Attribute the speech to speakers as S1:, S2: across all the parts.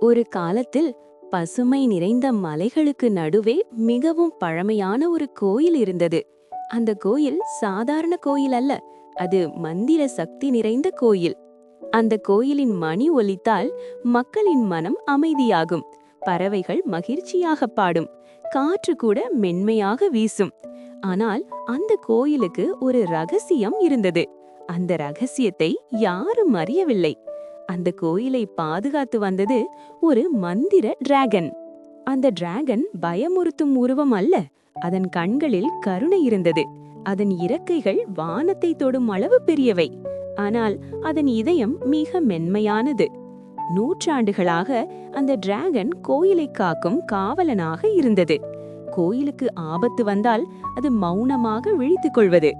S1: ஒரு காலத்தில் பசுமை நிறைந்த மலைகளுக்கு நடுவே மிகவும் பழமையான ஒரு கோயில் இருந்தது. அந்த கோயில் சாதாரண கோயில் அல்ல அது மந்திர சக்தி நிறைந்த கோயில். அந்த கோயிலின் மணி ஒலித்தால் மக்களின் மனம் அமைதியாகும் பறவைகள் மகிழ்ச்சியாக பாடும் காற்று கூட மென்மையாக வீசும். ஆனால் அந்த கோயிலுக்கு ஒரு ரகசியம் இருந்தது. அந்த ரகசியத்தை யாரும் அறியவில்லை. அந்த கோயிலை பாதுகாத்து வந்தது ஒரு மந்திர டிராகன். அந்த டிராகன் பயமுறுத்தும் உருவம் அல்ல அதன் கண்களில் கருணை இருந்தது. அதன் இறக்கைகள் வானத்தை தொடும் அளவு பெரியவை ஆனால் அதன் இதயம் மிக மென்மையானது. நூற்றாண்டுகளாக அந்த டிராகன் கோயிலை காக்கும் காவலனாக இருந்தது. கோயிலுக்கு ஆபத்து வந்தால் அது மௌனமாக விழித்துக் கொள்வது.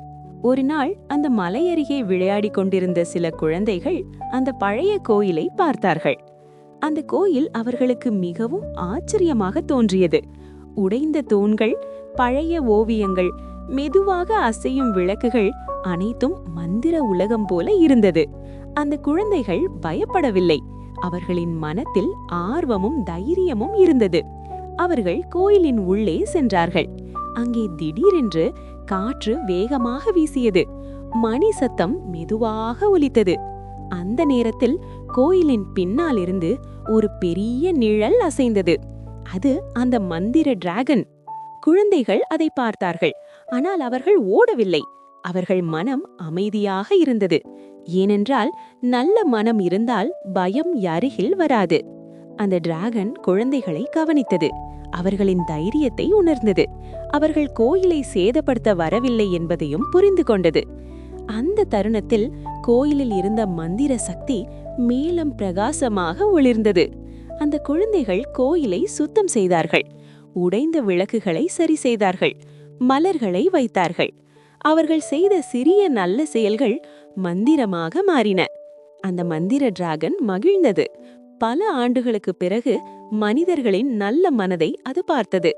S1: ஒரு நாள் அந்த மலையருகே விளையாடிக் கொண்டிருந்த சில குழந்தைகள் அந்த பழைய கோயிலை பார்த்தார்கள். அந்த கோயில் அவர்களுக்கு மிகவும் ஆச்சரியமாக தோன்றியது. உடைந்த தூண்கள் பழைய ஓவியங்கள் மெதுவாக அசையும் விளக்குகள் அனைத்தும் மந்திர உலகம் போல இருந்தது. அந்த குழந்தைகள் பயப்படவில்லை. அவர்களின் மனத்தில் ஆர்வமும் தைரியமும் இருந்தது. அவர்கள் கோயிலின் உள்ளே சென்றார்கள். அங்கே திடீரென்று காற்று வேகமாக வீசியது. மணி சத்தம் மெதுவாக ஒலித்தது. அந்த நேரத்தில் கோயிலின் பின்னால் இருந்து ஒரு பெரிய நிழல் அசைந்தது. அது அந்த மந்திர டிராகன். குழந்தைகள் அதை பார்த்தார்கள். ஆனால் அவர்கள் ஓடவில்லை. அவர்கள் மனம் அமைதியாக இருந்தது. ஏனென்றால் நல்ல மனம் இருந்தால் பயம் அருகில் வராது. அந்த டிராகன் குழந்தைகளை கவனித்தது. அவர்களின் தைரியத்தை உணர்ந்தது. அவர்கள் கோயிலை சேதப்படுத்த வரவில்லை என்பதையும் புரிந்து கொண்டது. அந்த தருணத்தில் கோயிலில் இருந்த மந்திர சக்தி மேலும் பிரகாசமாக ஒளிர்ந்தது. அந்த குழந்தைகள் கோயிலை சுத்தம் செய்தார்கள். உடைந்த விளக்குகளை சரி செய்தார்கள். மலர்களை வைத்தார்கள். அவர்கள் செய்த சிறிய நல்ல செயல்கள் மந்திரமாக மாறின. அந்த மந்திர டிராகன் மகிழ்ந்தது. பல ஆண்டுகளுக்கு பிறகு மனிதர்களின் நல்ல மனதை அது பார்த்தது.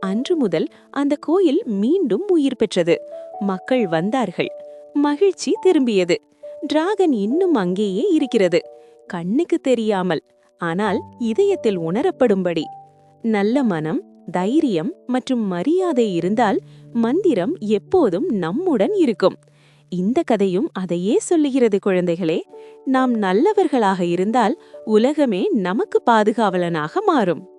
S1: அன்று முதல் அந்த கோயில் மீண்டும் உயிர் பெற்றது. மக்கள் வந்தார்கள். மகிழ்ச்சி திரும்பியது. டிராகன் இன்னும் அங்கேயே இருக்கிறது. கண்ணுக்கு தெரியாமல் ஆனால் இதயத்தில் உணரப்படும்படி. நல்ல மனம் தைரியம் மற்றும் மரியாதை இருந்தால் மந்திரம் எப்போதும் நம்முடன் இருக்கும். இந்த கதையும் அதையே சொல்லுகிறது குழந்தைகளே. நாம் நல்லவர்களாக இருந்தால் உலகமே நமக்கு பாதுகாவலனாக மாறும்.